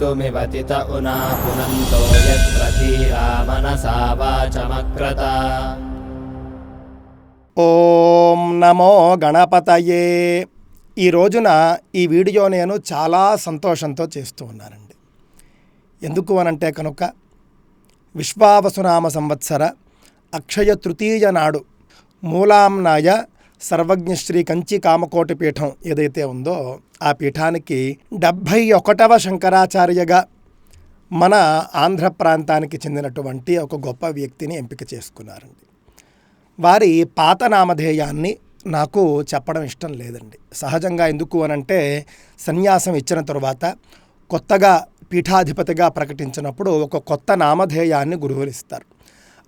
कर्तुमिवतित उना पुनन्तो यत्र धीरा मनसा वाचमक्रत ఓం నమో గణపతయే ఈ రోజున ఈ వీడియో నేను చాలా సంతోషంతో చేస్తూ ఉన్నానండి ఎందుకు అనంటే కనుక విశ్వావసునామ సంవత్సర అక్షయ తృతీయ నాడు మూలాంనాయ సర్వజ్ఞశ్రీ కంచి కామకోటి పీఠం ఏదైతే ఉందో ఆ పీఠానికి డెబ్భై ఒకటవ శంకరాచార్యగా మన ఆంధ్ర ప్రాంతానికి చెందినటువంటి ఒక గొప్ప వ్యక్తిని ఎంపిక చేసుకున్నారండి. వారి పాత నామధేయాన్ని నాకు చెప్పడం ఇష్టం లేదండి. సహజంగా ఎందుకు అనంటే సన్యాసం ఇచ్చిన తరువాత కొత్తగా పీఠాధిపతిగా ప్రకటించినప్పుడు ఒక కొత్త నామధేయాన్ని గురువులు ఇస్తారు.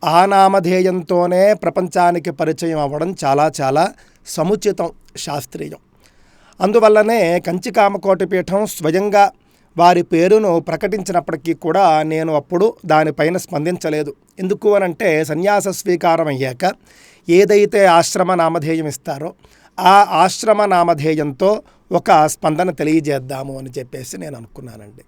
ఆ నామధేయంతోనే ప్రపంచానికి పరిచయం అవ్వడం చాలా చాలా సముచితం శాస్త్రీయం. అందువల్లనే కంచి కామకోటి పీఠం స్వయంగా వారి పేరును ప్రకటించినప్పటికీ కూడా నేను అప్పుడు దానిపైన స్పందించలేదు. ఎందుకు అనంటే సన్యాస స్వీకారం అయ్యాక ఏదైతే ఆశ్రమ నామధేయం ఇస్తారో ఆ ఆశ్రమ నామధేయంతో ఒక స్పందన తెలియజేద్దాము అని చెప్పేసి నేను అనుకున్నానండి.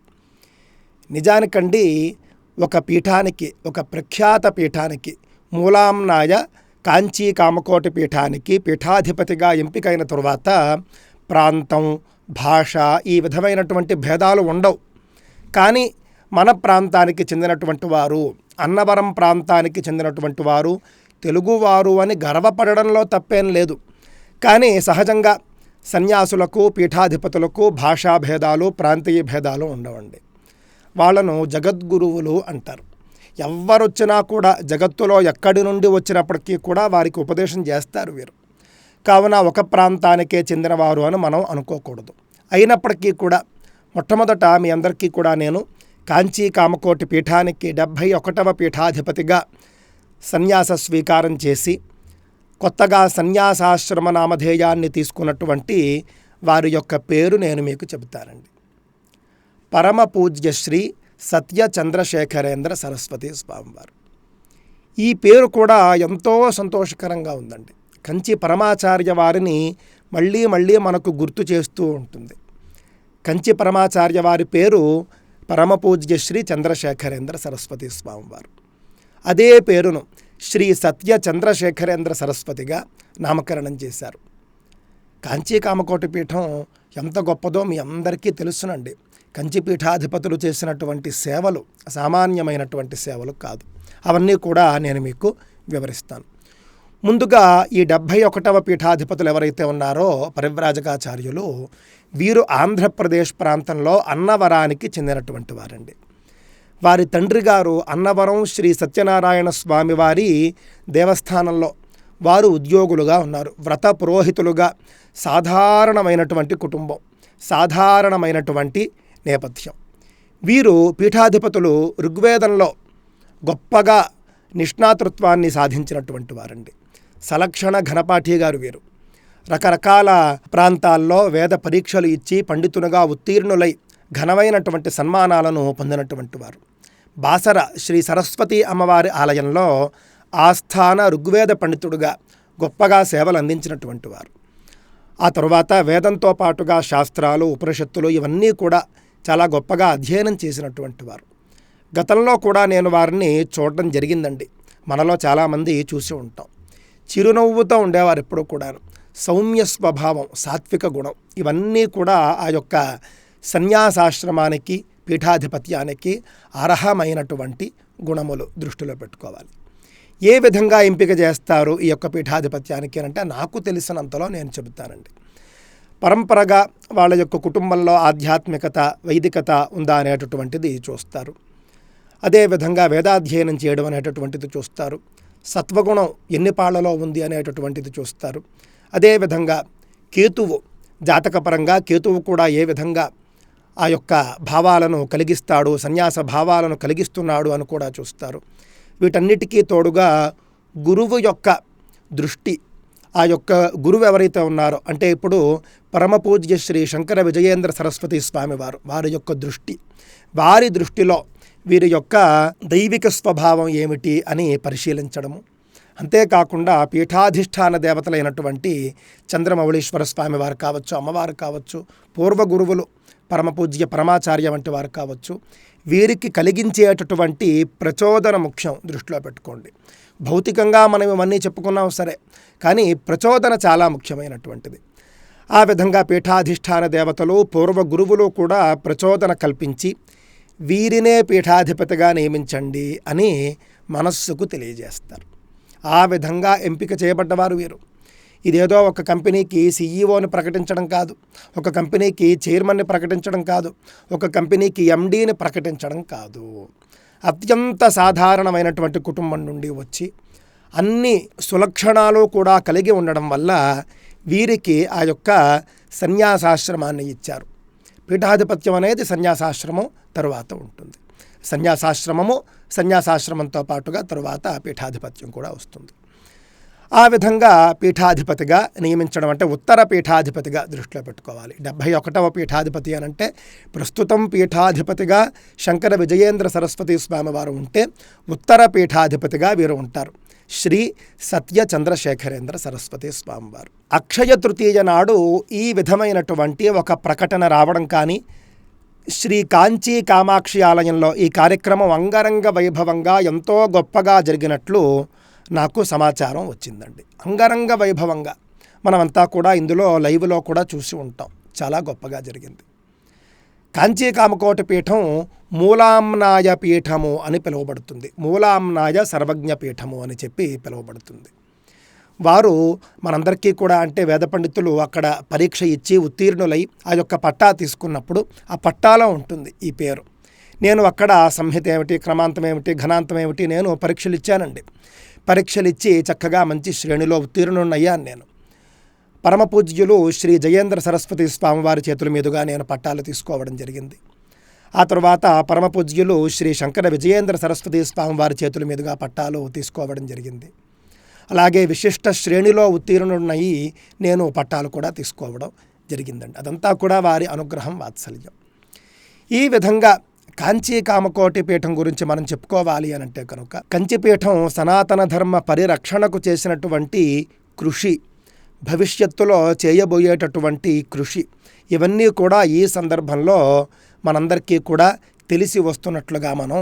నిజానికండి ఒక పీఠానికి ఒక ప్రఖ్యాత పీఠానికి మూలాంనాయ కాంచీ కామకోటి పీఠానికి పీఠాధిపతిగా ఎంపికైన తరువాత ప్రాంతం భాష ఈ విధమైనటువంటి భేదాలు ఉండవు. కానీ మన ప్రాంతానికి చెందినటువంటి వారు అన్నవరం ప్రాంతానికి చెందినటువంటి వారు తెలుగువారు అని గర్వపడడంలో తప్పేం లేదు. కానీ సహజంగా సన్యాసులకు పీఠాధిపతులకు భాషా భేదాలు ప్రాంతీయ భేదాలు ఉండవండి. వాళ్ళను జగద్గురువులు అంటారు. ఎవరొచ్చినా కూడా జగత్తులో ఎక్కడి నుండి వచ్చినప్పటికీ కూడా వారికి ఉపదేశం చేస్తారు వీరు. కావున ఒక ప్రాంతానికే చెందినవారు అని మనం అనుకోకూడదు. అయినప్పటికీ కూడా మొట్టమొదట మీ అందరికీ కూడా నేను కాంచీ కామకోటి పీఠానికి డెబ్భై ఒకటవ పీఠాధిపతిగా సన్యాస స్వీకారం చేసి కొత్తగా సన్యాసాశ్రమ నామధేయాన్ని తీసుకున్నటువంటి వారి యొక్క పేరు నేను మీకు చెబుతానండి. పరమపూజ్య శ్రీ సత్య చంద్రశేఖరేంద్ర సరస్వతి స్వామివారు. ఈ పేరు కూడా ఎంతో సంతోషకరంగా ఉందండి. కంచి పరమాచార్య వారిని మళ్ళీ మళ్ళీ మనకు గుర్తు చేస్తూ ఉంటుంది. కంచి పరమాచార్య వారి పేరు పరమపూజ్య శ్రీ చంద్రశేఖరేంద్ర సరస్వతి స్వామివారు. అదే పేరును శ్రీ సత్య చంద్రశేఖరేంద్ర సరస్వతిగా నామకరణం చేశారు. కాంచీ కామకోటి పీఠం ఎంత గొప్పదో మీ అందరికీ తెలుసునండి. కంచి పీఠాధిపతులు చేసినటువంటి సేవలు సామాన్యమైనటువంటి సేవలు కాదు. అవన్నీ కూడా నేను మీకు వివరిస్తాను. ముందుగా ఈ డెబ్భై ఒకటవ పీఠాధిపతులు ఎవరైతే ఉన్నారో పరివ్రాజకాచార్యులు వీరు ఆంధ్రప్రదేశ్ ప్రాంతంలో అన్నవరానికి చెందినటువంటి వారండి. వారి తండ్రి గారు అన్నవరం శ్రీ సత్యనారాయణ స్వామి వారి దేవస్థానంలో వారు ఉద్యోగులుగా ఉన్నారు. వ్రత పురోహితులుగా సాధారణమైనటువంటి కుటుంబం సాధారణమైనటువంటి నేపథ్యం. వీరు పీఠాధిపతులు ఋగ్వేదంలో గొప్పగా నిష్ణాతృత్వాన్ని సాధించినటువంటి వారండి. సలక్షణ ఘనపాఠి గారు వీరు. రకరకాల ప్రాంతాల్లో వేద పరీక్షలు ఇచ్చి పండితులుగా ఉత్తీర్ణులై ఘనమైనటువంటి సన్మానాలను పొందినటువంటి వారు. బాసర శ్రీ సరస్వతి అమ్మవారి ఆలయంలో ఆస్థాన ఋగ్వేద పండితుడుగా గొప్పగా సేవలు అందించినటువంటి వారు. ఆ తరువాత వేదంతో పాటుగా శాస్త్రాలు ఉపనిషత్తులు ఇవన్నీ కూడా చాలా గొప్పగా అధ్యయనం చేసినటువంటి వారు. గతంలో కూడా నేను వారిని చూడటం జరిగిందండి. మనలో చాలామంది చూసి ఉంటాం. చిరునవ్వుతో ఉండేవారు ఎప్పుడూ కూడా సౌమ్య స్వభావం సాత్విక గుణం ఇవన్నీ కూడా ఆ యొక్క సన్యాసాశ్రమానికి పీఠాధిపత్యానికి అర్హమైనటువంటి గుణములు దృష్టిలో పెట్టుకోవాలి. ఏ విధంగా ఎంపిక చేస్తారు ఈ యొక్క పీఠాధిపత్యానికి అంటే నాకు తెలిసినంతలో నేను చెబుతానండి. పరంపరగా వాళ్ళ యొక్క కుటుంబంలో ఆధ్యాత్మికత వైదికత ఉందా అనేటటువంటిది చూస్తారు. అదేవిధంగా వేదాధ్యయనం చేయడం అనేటటువంటిది చూస్తారు. సత్వగుణం ఎన్ని పాళ్ళలో ఉంది అనేటటువంటిది చూస్తారు. అదేవిధంగా కేతువు జాతకపరంగా కేతువు కూడా ఏ విధంగా ఆ యొక్క భావాలను కలిగిస్తాడు సన్యాస భావాలను కలిగిస్తున్నాడు అని కూడా చూస్తారు. వీటన్నిటికీ తోడుగా గురువు యొక్క దృష్టి ఆ యొక్క గురువు ఎవరైతే ఉన్నారో అంటే ఇప్పుడు పరమపూజ్య శ్రీ శంకర విజయేంద్ర సరస్వతి స్వామి వారు వారి యొక్క దృష్టి వారి దృష్టిలో వీరి యొక్క దైవిక స్వభావం ఏమిటి అని పరిశీలించడము. అంతేకాకుండా పీఠాధిష్టాన దేవతలైనటువంటి చంద్రమౌళీశ్వర స్వామి వారు కావచ్చు అమ్మవారు కావచ్చు పూర్వ గురువులు పరమపూజ్య పరమాచార్య వంటి వారు కావచ్చు వీరికి కలిగించేటటువంటి ప్రచోదన ముఖ్యం దృష్టిలో పెట్టుకోండి. భౌతికంగా మనం ఇవన్నీ చెప్పుకున్నాం సరే కానీ ప్రచోదన చాలా ముఖ్యమైనటువంటిది. ఆ విధంగా పీఠాధిష్టాన దేవతలు పూర్వ గురువులు కూడా ప్రచోదన కల్పించి వీరినే పీఠాధిపతిగా నియమించండి అని మనస్సుకు తెలియజేస్తారు. ఆ విధంగా ఎంపిక చేయబడ్డవారు వీరు. ఇదేదో ఒక కంపెనీకి సీఈఓని ప్రకటించడం కాదు. ఒక కంపెనీకి చైర్మన్ని ప్రకటించడం కాదు. ఒక కంపెనీకి ఎండీని ప్రకటించడం కాదు. అత్యంత సాధారణమైనటువంటి కుటుంబం నుండి వచ్చి అన్ని సులక్షణాలు కూడా కలిగి ఉండడం వల్ల వీరికి ఆ యొక్క సన్యాసాశ్రమాన్ని ఇచ్చారు. పీఠాధిపత్యం అనేది సన్యాసాశ్రమం తరువాత ఉంటుంది. సన్యాసాశ్రమము సన్యాసాశ్రమంతో పాటుగా తరువాత పీఠాధిపత్యం కూడా వస్తుంది. ఆ విధంగా పీఠాధిపతిగా నియమించడం అంటే ఉత్తర పీఠాధిపతిగా దృష్టిలో పెట్టుకోవాలి. డెబ్భై ఒకటవ పీఠాధిపతి అని అంటే ప్రస్తుతం పీఠాధిపతిగా శంకర విజయేంద్ర సరస్వతి స్వామి వారు ఉంటే ఉత్తర పీఠాధిపతిగా వీరు ఉంటారు. శ్రీ సత్య చంద్రశేఖరేంద్ర సరస్వతి స్వామివారు. అక్షయ తృతీయ నాడు ఈ విధమైనటువంటి ఒక ప్రకటన రావడం కానీ శ్రీ కాంచీ కామాక్షి ఆలయంలో ఈ కార్యక్రమం అంగరంగ వైభవంగా ఎంతో గొప్పగా జరిగినట్లు నాకు సమాచారం వచ్చిందండి. అంగరంగ వైభవంగా మనమంతా కూడా ఇందులో లైవ్లో కూడా చూసి ఉంటాం. చాలా గొప్పగా జరిగింది. కాంచీ కామకోటి పీఠం మూలాంనాయ పీఠము అని పిలువబడుతుంది. మూలాంనాయ సర్వజ్ఞ పీఠము అని చెప్పి పిలువబడుతుంది. వారు మనందరికీ కూడా అంటే వేద పండితులు అక్కడ పరీక్ష ఇచ్చి ఉత్తీర్ణులై ఆ యొక్క పట్టా తీసుకున్నప్పుడు ఆ పట్టాలో ఉంటుంది ఈ పేరు. నేను అక్కడ సంహిత ఏమిటి క్రమాంతం ఏమిటి ఘనాంతం ఏమిటి నేను పరీక్షలు ఇచ్చానండి. పరీక్షలు ఇచ్చి చక్కగా మంచి శ్రేణిలో ఉత్తీర్ణున్నయ్యాను నేను. పరమ పూజ్యులు శ్రీ జయేంద్ర సరస్వతి స్వామివారి చేతుల మీదుగా నేను పట్టాలు తీసుకోవడం జరిగింది. ఆ తర్వాత పరమ పూజ్యులు శ్రీ శంకర విజయేంద్ర సరస్వతి స్వామివారి చేతుల మీదుగా పట్టాలు తీసుకోవడం జరిగింది. అలాగే విశిష్ట శ్రేణిలో ఉత్తీర్ణున్నయి నేను పట్టాలు కూడా తీసుకోవడం జరిగిందండి. అదంతా కూడా వారి అనుగ్రహం వాత్సల్యం. ఈ విధంగా కాంచీ కామకోటి పీఠం గురించి మనం చెప్పుకోవాలి అని అంటే కనుక కంచిపీఠం సనాతన ధర్మ పరిరక్షణకు చేసినటువంటి కృషి భవిష్యత్తులో చేయబోయేటటువంటి కృషి ఇవన్నీ కూడా ఈ సందర్భంలో మనందరికీ కూడా తెలిసి వస్తున్నట్లుగా మనం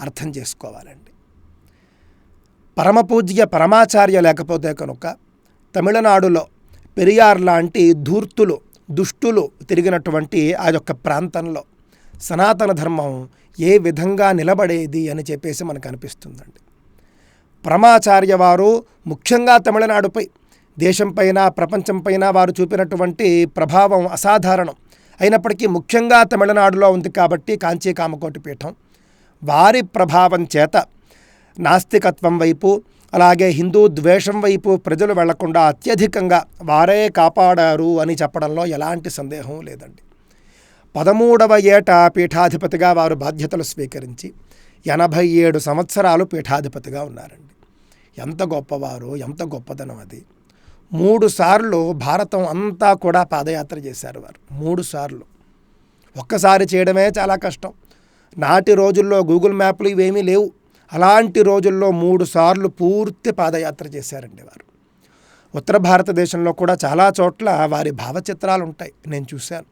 అర్థం చేసుకోవాలండి. పరమపూజ్య పరమాచార్య లేకపోతే కనుక తమిళనాడులో పెరియార్ లాంటి ధూర్తులు దుష్టులు తిరిగినటువంటి ఆ యొక్క ప్రాంతంలో సనాతన ధర్మం ఏ విధంగా నిలబడేది అని చెప్పేసి మనకు అనిపిస్తుందండి. ప్రమాచార్య వారు ముఖ్యంగా తమిళనాడుపై దేశంపైన ప్రపంచంపైన వారు చూపినటువంటి ప్రభావం అసాధారణం. అయినప్పటికీ ముఖ్యంగా తమిళనాడులో ఉంది కాబట్టి కాంచీ కామకోటి పీఠం. వారి ప్రభావం చేత నాస్తికత్వం వైపు అలాగే హిందూ ద్వేషం వైపు ప్రజలు వెళ్ళకుండా అత్యధికంగా వారే కాపాడారు అని చెప్పడంలో ఎలాంటి సందేహం లేదండి. పదమూడవ ఏట పీఠాధిపతిగా వారు బాధ్యతలు స్వీకరించి ఎనభై ఏడు సంవత్సరాలు పీఠాధిపతిగా ఉన్నారండి. ఎంత గొప్పవారు ఎంత గొప్పదనం అది. మూడు సార్లు భారతం అంతా కూడా పాదయాత్ర చేశారు వారు. మూడు సార్లు. ఒక్కసారి చేయడమే చాలా కష్టం. నాటి రోజుల్లో గూగుల్ మ్యాప్లు ఇవేమీ లేవు. అలాంటి రోజుల్లో మూడు సార్లు పూర్తి పాదయాత్ర చేశారండి వారు. ఉత్తర భారతదేశంలో కూడా చాలా చోట్ల వారి భావచిత్రాలు ఉంటాయి నేను చూశాను.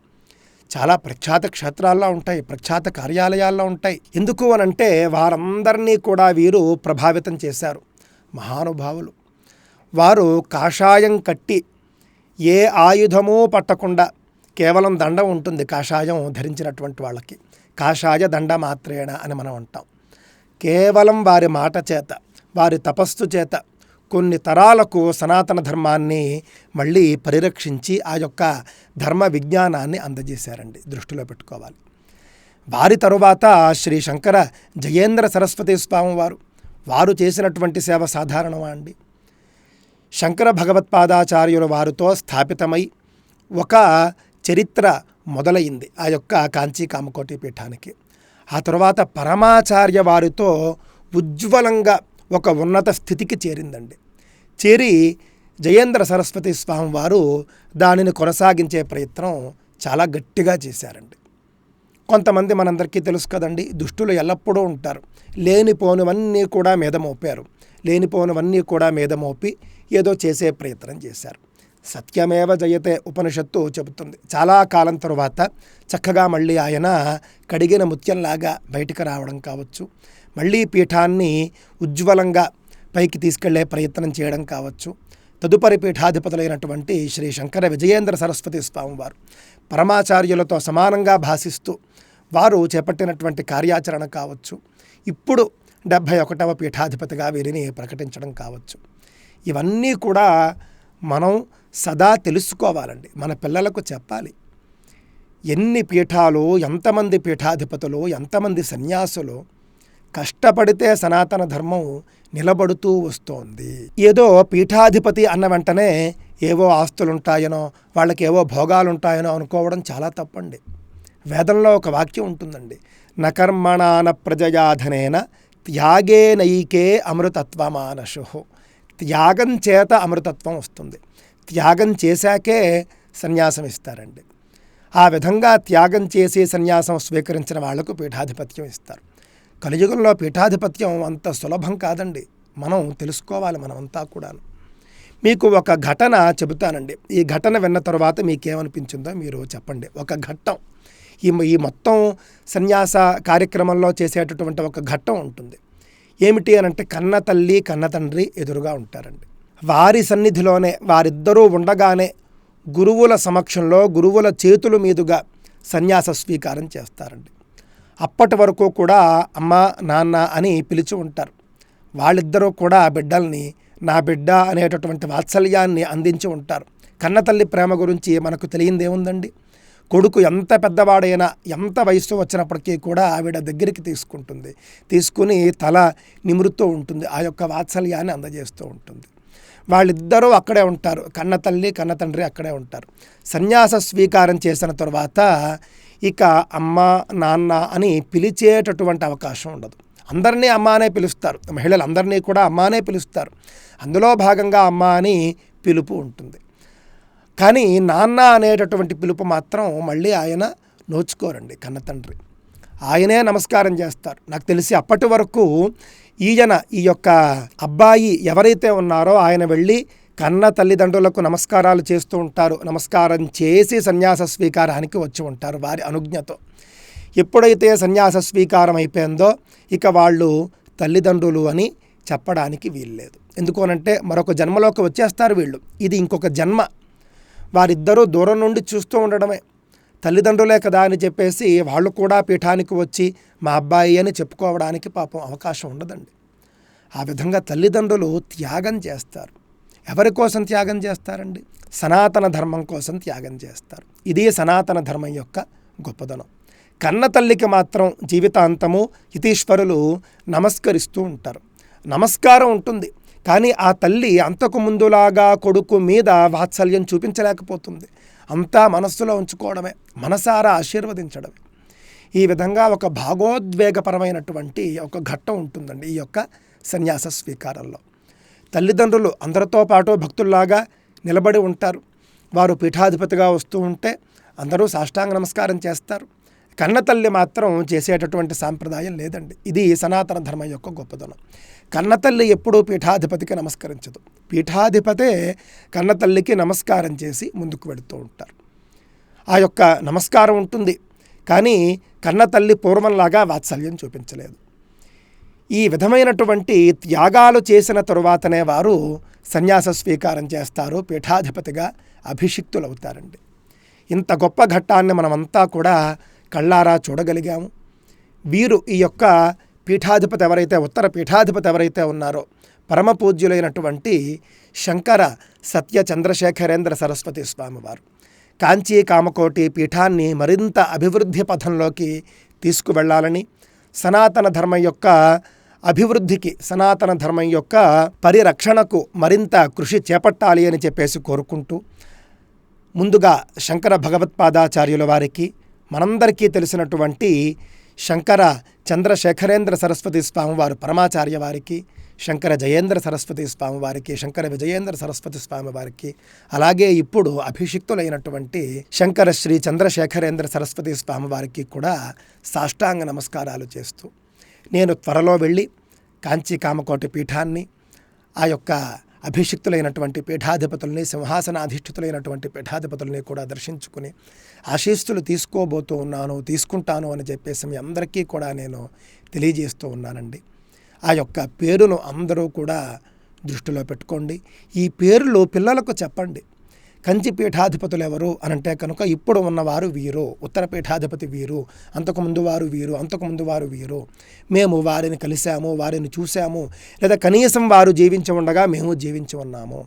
చాలా ప్రఖ్యాత క్షేత్రాల్లో ఉంటాయి ప్రఖ్యాత కార్యాలయాల్లో ఉంటాయి. ఎందుకు అనంటే వారందరినీ కూడా వీరు ప్రభావితం చేశారు. మహానుభావులు. వారు కాషాయం కట్టి ఏ ఆయుధమూ పట్టకుండా కేవలం దండం ఉంటుంది కాషాయం ధరించినటువంటి వాళ్ళకి. కాషాయ దండ మాత్రేణ అని మనం అంటాం. కేవలం వారి మాట చేత వారి తపస్సు చేత కొన్ని తరాలకు సనాతన ధర్మాన్ని మళ్ళీ పరిరక్షించి ఆ యొక్క ధర్మ విజ్ఞానాన్ని అందజేశారండి. దృష్టిలో పెట్టుకోవాలి. వారి తరువాత శ్రీ శంకర జయేంద్ర సరస్వతి స్వామి వారు. వారు చేసినటువంటి సేవ సాధారణమా అండి? శంకర భగవత్పాదాచార్యుల వారితో స్థాపితమై ఒక చరిత్ర మొదలైంది ఆ యొక్క కాంచీ కామకోటి పీఠానికి. ఆ తర్వాత పరమాచార్య వారితో ఉజ్వలంగా ఒక ఉన్నత స్థితికి చేరిందండి. చేరి జయేంద్ర సరస్వతి స్వామి వారు దానిని కొనసాగించే ప్రయత్నం చాలా గట్టిగా చేశారండి. కొంతమంది మనందరికీ తెలుసు కదండి దుష్టులు ఎల్లప్పుడూ ఉంటారు. లేనిపోనివన్నీ కూడా మీద మోపారు. లేనిపోనివన్నీ కూడా మీద మోపి ఏదో చేసే ప్రయత్నం చేశారు. సత్యమేవ జయతే ఉపనిషత్తు చెబుతుంది. చాలా కాలం తరువాత చక్కగా మళ్ళీ ఆయన కడిగిన ముత్యంలాగా బయటకు రావడం కావచ్చు. మళ్ళీ పీఠాన్ని ఉజ్వలంగా పైకి తీసుకెళ్ళే ప్రయత్నం చేయడం కావచ్చు. తదుపరి పీఠాధిపతులైనటువంటి శ్రీ శంకర విజయేంద్ర సరస్వతి స్వామివారు పరమాచార్యులతో సమానంగా భాషిస్తూ వారు చేపట్టినటువంటి కార్యాచరణ కావచ్చు. ఇప్పుడు డెబ్భై ఒకటవ పీఠాధిపతిగా వీరిని ప్రకటించడం కావచ్చు. ఇవన్నీ కూడా మనం సదా తెలుసుకోవాలండి. మన పిల్లలకు చెప్పాలి. ఎన్ని పీఠాలు ఎంతమంది పీఠాధిపతులు ఎంతమంది సన్యాసులు కష్టపడితే సనాతన ధర్మం నిలబడుతూ వస్తోంది. ఏదో పీఠాధిపతి అన్న వెంటనే ఏవో ఆస్తులుంటాయనో వాళ్ళకి ఏవో భోగాలుంటాయనో అనుకోవడం చాలా తప్పండి. వేదంలో ఒక వాక్యం ఉంటుందండి. నకర్మణాన ప్రజయాధనేన త్యాగే నైకే అమృతత్వమానశు. త్యాగం చేత అమృతత్వం వస్తుంది. త్యాగం చేశాకే సన్యాసం ఇస్తారండి. ఆ విధంగా త్యాగం చేసి సన్యాసం స్వీకరించిన వాళ్ళకు పీఠాధిపత్యం ఇస్తారు. కలియుగంలో పీఠాధిపత్యం అంత సులభం కాదండి. మనం తెలుసుకోవాలి మనమంతా కూడాను. మీకు ఒక ఘటన చెబుతానండి. ఈ ఘటన విన్న తర్వాత మీకేమనిపించిందో మీరు చెప్పండి. ఒక ఘట్టం. ఈ ఈ మొత్తం సన్యాస కార్యక్రమంలో చేసేటటువంటి ఒక ఘట్టం ఉంటుంది. ఏమిటి అని అంటే కన్న తల్లి కన్న తండ్రి ఎదురుగా ఉంటారండి. వారి సన్నిధిలోనే వారిద్దరూ ఉండగానే గురువుల సమక్షంలో గురువుల చేతుల మీదుగా సన్యాస స్వీకారం చేస్తారండి. అప్పటి వరకు కూడా అమ్మ నాన్న అని పిలిచి ఉంటారు. వాళ్ళిద్దరూ కూడా ఆ బిడ్డల్ని నా బిడ్డ అనేటటువంటి వాత్సల్యాన్ని అందించి ఉంటారు. కన్నతల్లి ప్రేమ గురించి మనకు తెలియందేముందండి కొడుకు ఎంత పెద్దవాడైనా ఎంత వయసు వచ్చినప్పటికీ కూడా ఆవిడ దగ్గరికి తీసుకుంటుంది. తీసుకుని తల నిమురుతూ ఉంటుంది. ఆ యొక్క వాత్సల్యాన్ని అందజేస్తూ ఉంటుంది. వాళ్ళిద్దరూ అక్కడే ఉంటారు. కన్న తల్లి కన్న తండ్రి అక్కడే ఉంటారు. సన్యాస స్వీకారం చేసిన తర్వాత ఇక అమ్మ నాన్న అని పిలిచేటటువంటి అవకాశం ఉండదు. అందరినీ అమ్మ అనే పిలుస్తారు. మహిళలు అందరినీ కూడా అమ్మ అనే పిలుస్తారు. అందులో భాగంగా అమ్మ అని పిలుపు ఉంటుంది. కానీ నాన్న అనేటటువంటి పిలుపు మాత్రం మళ్ళీ ఆయన నోచుకోరండి కన్న తండ్రి ఆయనే నమస్కారం చేస్తారు. నాకు తెలిసి అప్పటి వరకు ఈయన ఈ యొక్క అబ్బాయి ఎవరైతే ఉన్నారో ఆయన వెళ్ళి కన్న తల్లిదండ్రులకు నమస్కారాలు చేస్తూ ఉంటారు. నమస్కారం చేసి సన్యాస స్వీకారానికి వచ్చి ఉంటారు వారి అనుజ్ఞతో. ఎప్పుడైతే సన్యాస స్వీకారం అయిపోయిందో ఇక వాళ్ళు తల్లిదండ్రులు అని చెప్పడానికి వీల్లేదు. ఎందుకోనంటే మరొక జన్మలోకి వచ్చేస్తారు వీళ్ళు. ఇది ఇంకొక జన్మ. వారిద్దరూ దూరం నుండి చూస్తూ ఉండడమే. తల్లిదండ్రులే కదా అని చెప్పేసి వాళ్ళు కూడా పీఠానికి వచ్చి మా అబ్బాయి అని చెప్పుకోవడానికి పాపం అవకాశం ఉండదండి. ఆ విధంగా తల్లిదండ్రులు త్యాగం చేస్తారు. ఎవరి కోసం త్యాగం చేస్తారండి? సనాతన ధర్మం కోసం త్యాగం చేస్తారు. ఇది సనాతన ధర్మం యొక్క గొప్పదనం. కన్న తల్లికి మాత్రం జీవితాంతము హితీశ్వరులు నమస్కరిస్తూ ఉంటారు. నమస్కారం ఉంటుంది. కానీ ఆ తల్లి అంతకు ముందులాగా కొడుకు మీద వాత్సల్యం చూపించలేకపోతుంది. అంతా మనస్సులో ఉంచుకోవడమే. మనసారా ఆశీర్వదించడమే. ఈ విధంగా ఒక భాగోద్వేగపరమైనటువంటి ఒక ఘట్టం ఉంటుందండి ఈ యొక్క సన్యాస స్వీకారంలో. తల్లిదండ్రులు అందరితో పాటు భక్తుల్లాగా నిలబడి ఉంటారు. వారు పీఠాధిపతిగా వస్తూ ఉంటే అందరూ సాష్టాంగ నమస్కారం చేస్తారు. కన్న తల్లి మాత్రం చేసేటటువంటి సాంప్రదాయం లేదండి. ఇది సనాతన ధర్మం యొక్క గొప్పదనం. కన్న తల్లి ఎప్పుడూ పీఠాధిపతికి నమస్కరించదు. పీఠాధిపతే కన్నతల్లికి నమస్కారం చేసి ముందుకు వెడుతూ ఉంటారు. ఆ యొక్క నమస్కారం ఉంటుంది. కానీ కన్నతల్లి పూర్వంలాగా వాత్సల్యం చూపించలేదు. ఈ విధమైనటువంటి త్యాగాలు చేసిన తరువాతనే వారు సన్యాస స్వీకారం చేస్తారు పీఠాధిపతిగా అభిషిక్తులవుతారండి. ఇంత గొప్ప ఘట్టాన్ని మనమంతా కూడా కళ్ళారా చూడగలిగాము. వీరు ఈ యొక్క పీఠాధిపతి ఎవరైతే ఉత్తర పీఠాధిపతి ఎవరైతే ఉన్నారో పరమ పూజ్యులైనటువంటి శంకర సత్య చంద్రశేఖరేంద్ర సరస్వతి స్వామివారు కాంచీ కామకోటి పీఠాన్ని మరింత అభివృద్ధి పథంలోకి తీసుకువెళ్ళాలని సనాతన ధర్మం యొక్క అభివృద్ధికి సనాతన ధర్మం యొక్క పరిరక్షణకు మరింత కృషి చేపట్టాలి అని చెప్పేసి కోరుకుంటూ ముందుగా శంకర భగవత్పాదాచార్యుల వారికి మనందరికీ తెలిసినటువంటి శంకర చంద్రశేఖరేంద్ర సరస్వతి స్వామివారు పరమాచార్య వారికి శంకర జయేంద్ర సరస్వతి స్వామి వారికి శంకర విజయేంద్ర సరస్వతి స్వామి వారికి అలాగే ఇప్పుడు అభిషిక్తులైనటువంటి శంకర శ్రీ చంద్రశేఖరేంద్ర సరస్వతి స్వామి వారికి కూడా సాష్టాంగ నమస్కారాలు చేస్తూ నేను త్వరలో వెళ్ళి కాంచీ కామకోటి పీఠాన్ని ఆ యొక్క అభిషిక్తులైనటువంటి పీఠాధిపతుల్ని సింహాసనాధిష్ఠితులైనటువంటి పీఠాధిపతుల్ని కూడా దర్శించుకుని ఆశీస్సులు తీసుకోబోతూ ఉన్నాను తీసుకుంటాను అని చెప్పేసి మీ అందరికీ కూడా నేను తెలియజేస్తూ ఉన్నానండి. ఆ యొక్క పేరును అందరూ కూడా దృష్టిలో పెట్టుకోండి. ఈ పేర్లు పిల్లలకు చెప్పండి. కంచి పీఠాధిపతులు ఎవరు అనంటే కనుక ఇప్పుడు ఉన్నవారు వీరు ఉత్తర పీఠాధిపతి వీరు అంతకుముందు వారు వీరు అంతకుముందు వారు వీరు. మేము వారిని కలిశాము వారిని చూశాము లేదా కనీసం వారు జీవించి ఉండగా మేము జీవించి ఉన్నాము.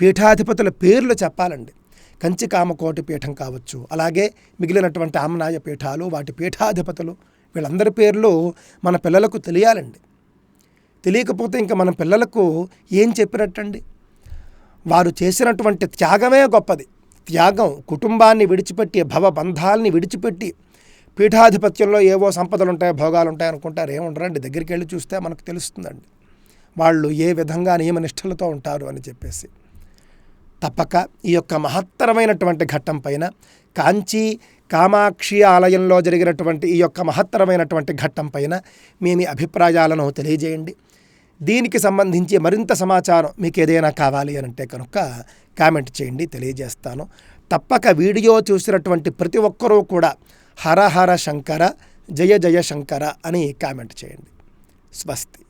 పీఠాధిపతుల పేర్లు చెప్పాలండి. కంచి కామకోటి పీఠం కావచ్చు. అలాగే మిగిలినటువంటి ఆమనాయ పీఠాలు వాటి పీఠాధిపతులు వీళ్ళందరి పేర్లు మన పిల్లలకు తెలియాలండి. తెలియకపోతే ఇంకా మన పిల్లలకు ఏం చెప్పినట్టండి? వారు చేసినటువంటి త్యాగమే గొప్పది. త్యాగం కుటుంబాన్ని విడిచిపెట్టి భవబంధాల్ని విడిచిపెట్టి పీఠాధిపత్యంలో ఏవో సంపదలు ఉంటాయి భోగాలు ఉంటాయి అనుకుంటారు. ఏముండరండి? దగ్గరికి వెళ్ళి చూస్తే మనకు తెలుస్తుందండి. వాళ్ళు ఏ విధంగా నియమనిష్టలతో ఉంటారు అని చెప్పేసి. తప్పక ఈ యొక్క మహత్తరమైనటువంటి ఘట్టం పైన కాంచీ కామాక్షి ఆలయంలో జరిగినటువంటి ఈ యొక్క మహత్తరమైనటువంటి ఘట్టం పైన మీ మీ అభిప్రాయాలను తెలియజేయండి. దీనికి సంబంధించి మరింత సమాచారం మీకు ఏదైనా కావాలి అని అంటే కనుక కామెంట్ చేయండి తెలియజేస్తాను. తప్పక వీడియో చూసినటువంటి ప్రతి ఒక్కరూ కూడా హర హర శంకర జయ జయ శంకర అని కామెంట్ చేయండి. స్వస్తి.